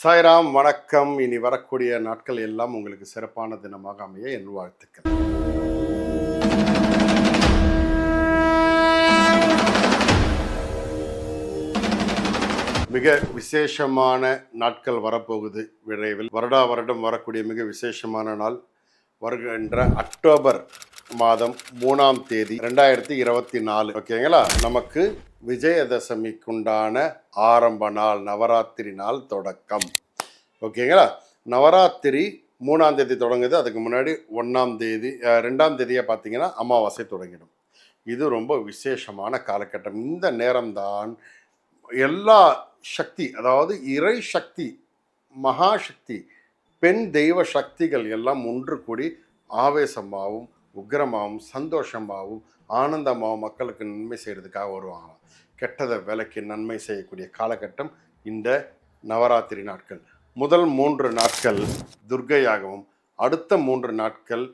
சாய்ராம் வணக்கம். இனி வரக்கூடிய நாட்கள் எல்லாம் உங்களுக்கு சிறப்பான தினமாக அமைய என் வாழ்த்துக்கள். மிக விசேஷமான நாட்கள் வரப்போகுது விரைவில். வருடா வருடம் வரக்கூடிய மிக விசேஷமான நாள் வருகின்ற அக்டோபர் மாதம் மூணாம் தேதி ரெண்டாயிரத்தி இருபத்தி நாலு. ஓகேங்களா? நமக்கு விஜயதசமிக்குண்டான ஆரம்ப நாள் நவராத்திரி நாள் தொடக்கம். ஓகேங்களா? நவராத்திரி மூணாம் தேதி தொடங்குது. அதுக்கு முன்னாடி ஒன்றாம் தேதி ரெண்டாம் தேதியை பார்த்தீங்கன்னா அமாவாசை தொடங்கிடும். இது ரொம்ப விசேஷமான காலகட்டம். இந்த நேரம்தான் எல்லா சக்தி அதாவது இறை சக்தி மகாசக்தி பெண் தெய்வ சக்திகள் எல்லாம் ஒன்று கூடி ஆவேசமாகவும் உக்ரமாகவும் சந்தோஷமாகவும் ஆனந்தமாகவும் மக்களுக்கு நன்மை செய்கிறதுக்காக வருவாங்களாம் கெட்டதை விலைக்கு நன்மை செய்யக்கூடிய காலகட்டம் இந்த நவராத்திரி நாட்கள். முதல் மூன்று நாட்கள் துர்க்கையாகவும் அடுத்த மூன்று நாட்கள்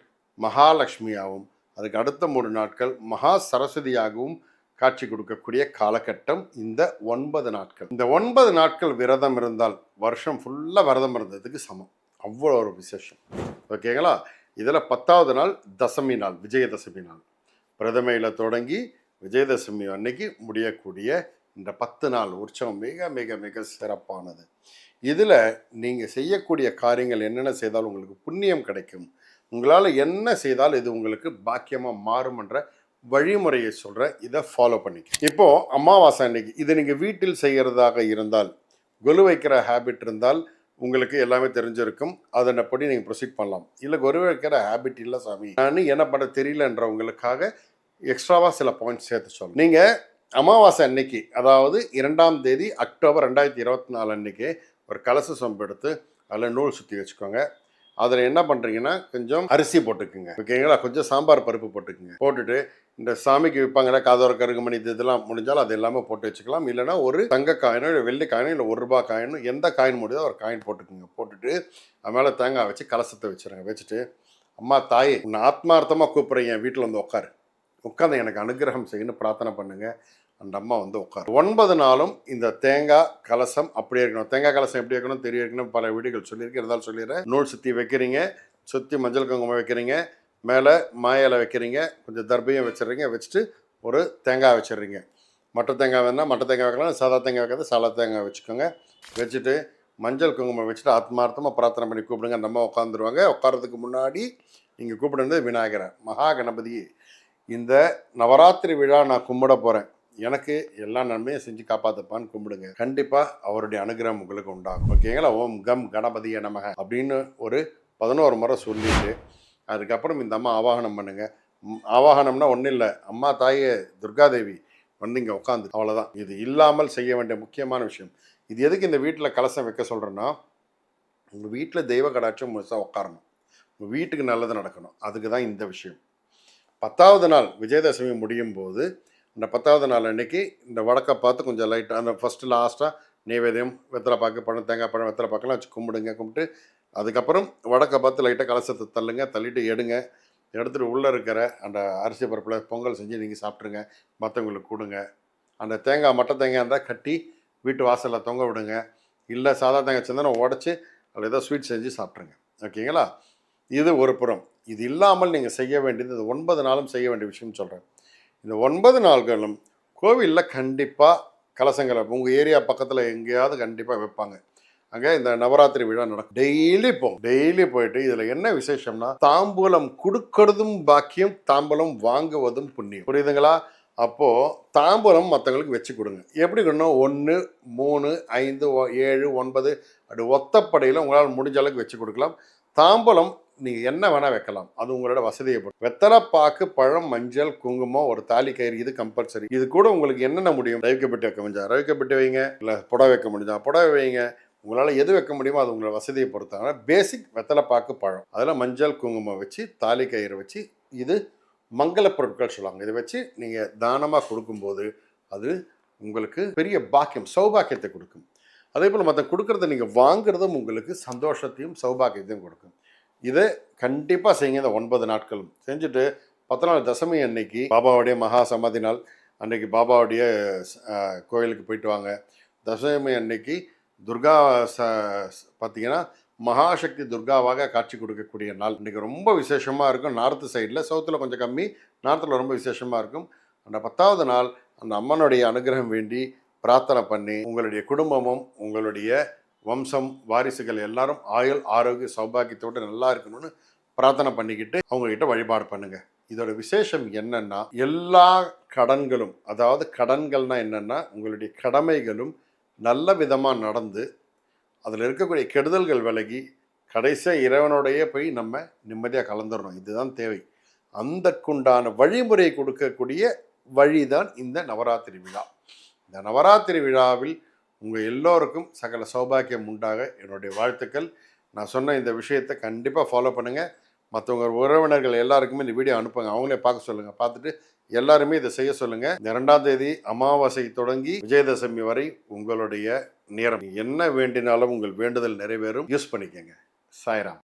மகாலட்சுமியாகவும் அதுக்கு அடுத்த மூன்று நாட்கள் மகா சரஸ்வதியாகவும் காட்சி கொடுக்கக்கூடிய காலகட்டம் இந்த ஒன்பது நாட்கள். இந்த ஒன்பது நாட்கள் விரதம் இருந்தால் வருஷம் ஃபுல்லாக விரதம் இருந்ததுக்கு சமம். அவ்வளோ ஒரு விசேஷம். ஓகேங்களா? இதில் பத்தாவது நாள் தசமி நாள் விஜயதசமி நாள். பிரதமையில் தொடங்கி விஜயதசமி அன்னைக்கு முடியக்கூடிய இந்த பத்து நாள் உற்சவம் மிக மிக மிக சிறப்பானது. இதில் நீங்கள் செய்யக்கூடிய காரியங்கள் என்னென்ன செய்தால் உங்களுக்கு புண்ணியம் கிடைக்கும் உங்களால் என்ன செய்தால் இது உங்களுக்கு பாக்கியமாக மாறும் என்ற வழிமுறையை சொல்கிறேன். இதை ஃபாலோ பண்ணிக்க இப்போது அமாவாசை அன்னைக்கு இது நீங்கள் வீட்டில் செய்கிறதாக இருந்தால் கொலு வைக்கிற ஹேபிட் இருந்தால் உங்களுக்கு எல்லாமே தெரிஞ்சிருக்கும். அதனப்படி நீங்கள் ப்ரொசீட் பண்ணலாம்? இல்லை குரு வைக்கிற ஹேபிட் இல்லை சாமி. நான் என்ன பண்ண தெரியலன்றவங்களுக்காக எக்ஸ்ட்ராவாக சில பாயிண்ட்ஸ் சேர்த்து சொல்லணும். நீங்கள் அமாவாசை அன்னைக்கு அதாவது இரண்டாம் தேதி அக்டோபர் ரெண்டாயிரத்தி இருபத்தி நாலு அன்னைக்கு ஒரு கலச சம்பெடுத்து அதில் நூல் சுற்றி வச்சுக்கோங்க. அதில் என்ன பண்ணுறீங்கன்னா கொஞ்சம் அரிசி போட்டுக்குங்க. ஓகேங்களா? கொஞ்சம் சாம்பார் பருப்பு போட்டுக்குங்க. போட்டுட்டு இந்த சாமிக்கு விற்பாங்கல்ல காதோர கருகுமணி இது இதெல்லாம் முடிஞ்சாலும் அது எல்லாமே போட்டு வச்சுக்கலாம். இல்லைன்னா ஒரு தங்க காயினோ இல்லை வெள்ளி காயினோ இல்லை ஒரு ரூபாய் காயினோ எந்த காயின் முடியுதோ ஒரு காயின் போட்டுக்குங்க. போட்டுட்டு அது மேலே தேங்காய் வச்சு கலசத்தை வச்சுருங்க. வச்சுட்டு அம்மா தாயே உன்னை ஆத்மார்த்தமாக கூப்பிட்றேன் என் வீட்டில் வந்து உட்காரு. உட்காந்து எனக்கு அனுகிரகம் செய்யணும்னு பிரார்த்தனை பண்ணுங்கள் அந்த அம்மா வந்து உட்காரு. ஒன்பது நாளும் இந்த தேங்காய் கலசம் அப்படியே இருக்கணும். தேங்காய் கலசம் எப்படி இருக்கணும்? தெரிய இருக்கணும் பல வீடுகள் சொல்லியிருக்கேன் இருந்தாலும் சொல்லிடுறேன். நூல் சுற்றி வைக்கிறீங்க. சுற்றி மஞ்சள் குங்குமம் வைக்கிறீங்க. மேலே மாயில வைக்கிறீங்க. கொஞ்சம் தர்பையும் வச்சிடுறீங்க. வச்சுட்டு ஒரு தேங்காய் வச்சிடுறீங்க. மட்டை தேங்காய் வேணால் மட்டை தேங்காய் வைக்கலாம். சாதா தேங்காய் வைக்கிறது சாதா தேங்காய் வச்சுக்கோங்க. வச்சுட்டு மஞ்சள் குங்குமம் வச்சுட்டு ஆத்மார்த்தமாக பிரார்த்தனை பண்ணி கூப்பிடுங்க. அந்த அம்மா உட்காந்துருவாங்க. உட்காரதுக்கு முன்னாடி நீங்கள் கூப்பிடுறது விநாயகரை. மகா கணபதி. இந்த நவராத்திரி விழா நான் கும்பிட போகிறேன் எனக்கு எல்லா நன்மையும் செஞ்சு காப்பாற்றுப்பான்னு கும்பிடுங்க. கண்டிப்பாக அவருடைய அனுகிரகம் உங்களுக்கு உண்டாகும். ஓகேங்களா? ஓம் கம் கணபதிய நமக அப்படின்னு ஒரு பதினோரு முறை சொல்லிட்டு அதுக்கப்புறம் இந்த அம்மா ஆவாகனம் பண்ணுங்க. ஆவாகனம்னா ஒன்றும் இல்லை. அம்மா தாயே துர்காதேவி வந்து இங்கே உட்காந்து அவ்வளோதான் இது இல்லாமல் செய்ய வேண்டிய முக்கியமான விஷயம். இது எதுக்கு இந்த வீட்டில் கலசம் வைக்க சொல்கிறேன்னா உங்கள் வீட்டில் தெய்வ கடாட்சம் முழுசாக உட்காரணும் உங்கள் வீட்டுக்கு நல்லது நடக்கணும். அதுக்கு தான் இந்த விஷயம். பத்தாவது நாள் விஜயதசமி முடியும் போது இந்த பத்தாவது நாள் அன்னைக்கு இந்த வடக்கை பார்த்து கொஞ்சம் லைட்டாக அந்த ஃபஸ்ட்டு லாஸ்ட்டாக நெய்வேதியம் வெத்தலை பாக்கு பழம் தேங்காய் பழம் வெத்தலை பாக்கெல்லாம் வச்சு கும்பிடுங்க கும்பிட்டு அதுக்கப்புறம் வடக்கை பார்த்து லைட்டாக கலசத்தை தள்ளுங்க தள்ளிட்டு எடுங்க. எடுத்துகிட்டு உள்ளே இருக்கிற அந்த அரிசி பருப்பில் பொங்கல் செஞ்சு நீங்கள் சாப்பிட்ருங்க மற்றவங்களுக்கு கொடுங்க. அந்த தேங்காய் மட்டை தேங்காய் இருந்தால் கட்டி வீட்டு வாசலில் தொங்க விடுங்க. இல்லை சாதா தேங்காய் சந்தனம் உடச்சி அதில் ஏதோ ஸ்வீட் செஞ்சு சாப்பிட்ருங்க ஓகேங்களா? இது ஒரு புறம். இது இல்லாமல் நீங்கள் செய்ய வேண்டியது ஒன்பது நாளும் செய்ய வேண்டிய விஷயம்னு சொல்கிறேன் இந்த ஒன்பது நாள்களும் கோவிலில் கண்டிப்பாக கலசங்களை உங்கள் ஏரியா பக்கத்தில் எங்கேயாவது கண்டிப்பாக வைப்பாங்க. அங்கே இந்த நவராத்திரி விழா நடக்கும். டெய்லி போகும் டெய்லி போயிட்டு இதில் என்ன விசேஷம்னா தாம்பூலம் கொடுக்கறதும் பாக்கியம் தாம்பூலம் வாங்குவதும் புண்ணியம். புரியுதுங்களா? அப்போது தாம்பூலம் மற்றவங்களுக்கு வச்சு கொடுங்க. எப்படி கொடுணும் ஒன்று மூணு ஐந்து ஏழு ஒன்பது அப்படி ஒத்தப்படையில் உங்களால் முடிஞ்ச அளவுக்கு வச்சு கொடுக்கலாம். தாம்பூலம் நீங்கள் என்ன வேணால் வைக்கலாம். அது உங்களோட வசதியை பொறுத்து. வெத்தலைப்பாக்கு பழம் மஞ்சள் குங்குமம் ஒரு தாலி கயிறு இது கம்பல்சரி இது கூட உங்களுக்கு என்னென்ன முடியும்? ரவிக்கப்பட்டு வைக்க முடிஞ்சா ரவிக்கப்பட்டு வைங்க. இல்லை புடவை வைக்க முடிஞ்சா புடவை வைங்க. உங்களால் எது வைக்க முடியுமோ அது உங்களோட வசதியை பொறுத்து ஆனால் பேசிக் வெத்தலைப்பாக்கு பழம். அதில் மஞ்சள் குங்குமம் வச்சு தாலி கயிறு வச்சு இது மங்கள பொருட்கள் சொல்லுவாங்க. இதை வச்சு நீங்கள் தானமாக கொடுக்கும்போது அது உங்களுக்கு பெரிய பாக்கியம் சௌபாக்கியத்தை கொடுக்கும். அதே போல் மற்ற கொடுக்கறத நீங்கள் வாங்குறதும் உங்களுக்கு சந்தோஷத்தையும் சௌபாக்கியத்தையும் கொடுக்கும். இதை கண்டிப்பாக செய்யுங்க. இந்த ஒன்பது நாட்களும். செஞ்சுட்டு பத்து நாள் தசமி அன்னைக்கு பாபாவுடைய மகா சமாதி நாள். அன்னைக்கு பாபாவுடைய கோயிலுக்கு போயிட்டு வாங்க. தசமி அன்னைக்கு துர்கா ச பார்த்தீங்கன்னா மகாசக்தி துர்காவாக காட்சி கொடுக்கக்கூடிய நாள். இன்றைக்கி ரொம்ப விசேஷமாக இருக்கும். நார்த்து சைடில் சவுத்தில் கொஞ்சம் கம்மி நார்த்தில் ரொம்ப விசேஷமாக இருக்கும். அந்த பத்தாவது நாள் அந்த அம்மனுடைய அனுகிரகம் வேண்டி பிரார்த்தனை பண்ணி உங்களுடைய குடும்பமும் உங்களுடைய வம்சம் வாரிசுகள் எல்லாரும் ஆயுள் ஆரோக்கிய சௌபாகியத்தோடு நல்லா இருக்கணும்னு பிரார்த்தனை பண்ணிக்கிட்டு அவங்கக்கிட்ட வழிபாடு பண்ணுங்க. இதோட விசேஷம் என்னன்னா எல்லா கடன்களும் அதாவது கடன்கள்னா என்னன்னா உங்களுடைய கடமைகளும் நல்ல விதமாக நடந்து அதில் இருக்கக்கூடிய கெடுதல்கள் விலகி கடைசியாக இறைவனோடையே போய் நம்ம நிம்மதியாக கலந்துடணும் இதுதான் தேவை. அந்தக்குண்டான வழிமுறை கொடுக்கக்கூடிய வழிதான் இந்த நவராத்திரி விழா. இந்த நவராத்திரி விழாவில் உங்கள் எல்லோருக்கும் சகல சௌபாக்கியம் உண்டாக என்னுடைய வாழ்த்துக்கள். நான் சொன்ன இந்த விஷயத்தை கண்டிப்பாக ஃபாலோ பண்ணுங்கள் மற்றவங்க உறவினர்கள் எல்லாருக்குமே இந்த வீடியோ அனுப்புங்க. அவங்களே பார்க்க சொல்லுங்கள் பார்த்துட்டு எல்லாருமே இதை செய்ய சொல்லுங்கள் இந்த ரெண்டாம் தேதி அமாவாசை தொடங்கி விஜயதசமி வரை உங்களுடைய நேரம். என்ன வேண்டினாலும் உங்கள் வேண்டுதல் நிறைவேறும். யூஸ் பண்ணிக்கோங்க. சாய்ராம்.